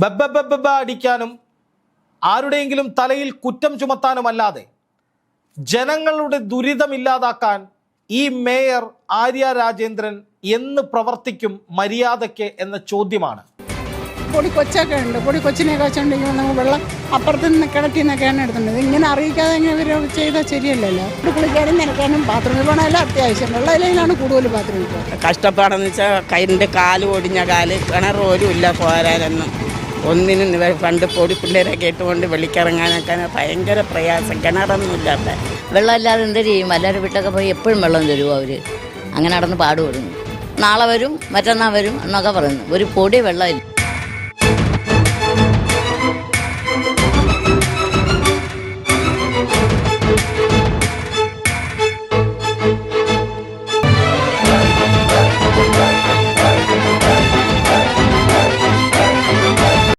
ബബ്ബ ബബ്ബ അടിക്കാനും ആരുടെയെങ്കിലും തലയിൽ കുറ്റം ചുമത്താനുമല്ലാതെ ജനങ്ങളുടെ ദുരിതമില്ലാതാക്കാൻ ഈ മേയർ ആര്യ രാജേന്ദ്രൻ എന്ന് പ്രവർത്തിക്കും മര്യാദയ്ക്ക് എന്ന ചോദ്യമാണ്. പൊടി കൊച്ചൊക്കെ ഉണ്ട്. പൊടി കൊച്ചിനെ വെച്ചുകൊണ്ടെങ്കിൽ നമുക്ക് വെള്ളം അപ്പുറത്ത് നിന്ന് കിണറ്റിൽ നിന്നൊക്കെയാണ് എടുക്കുന്നത് ഇങ്ങനെ അറിയിക്കാതെ ഇവർ ചെയ്താൽ ശരിയല്ലല്ലോ. ഇവിടെ കുളിക്കാനും നിനക്കാനും ബാത്റൂമിൽ പോകണമല്ലോ അത്യാവശ്യം. വെള്ളം ഇല്ലെങ്കിലാണ് കൂടുതൽ ബാത്റൂമിൽ പോകുന്നത് കഷ്ടപ്പാടെന്ന് വെച്ചാൽ കൈന്റെ കാൽ ഒടിഞ്ഞ കാൽ കിണർ പോലും ഇല്ല പോരാനൊന്നും. ഒന്നിനും പണ്ട് പൊടി പിള്ളേരെ കേട്ടുകൊണ്ട് വെളിക്കിറങ്ങാനൊക്കെ ഭയങ്കര പ്രയാസം. കിണറൊന്നും ഇല്ലാത്ത വെള്ളമില്ലാതെ എന്ത് ചെയ്യും? എല്ലാവരും വീട്ടൊക്കെ പോയി എപ്പോഴും വെള്ളം തരുമോ അവർ അങ്ങനെ നടന്ന് പാടുപെടുന്നു. നാളെ വരും മറ്റന്നാൾ വരും എന്നൊക്കെ പറയുന്നു. ഒരു പൊടി വെള്ളമില്ല.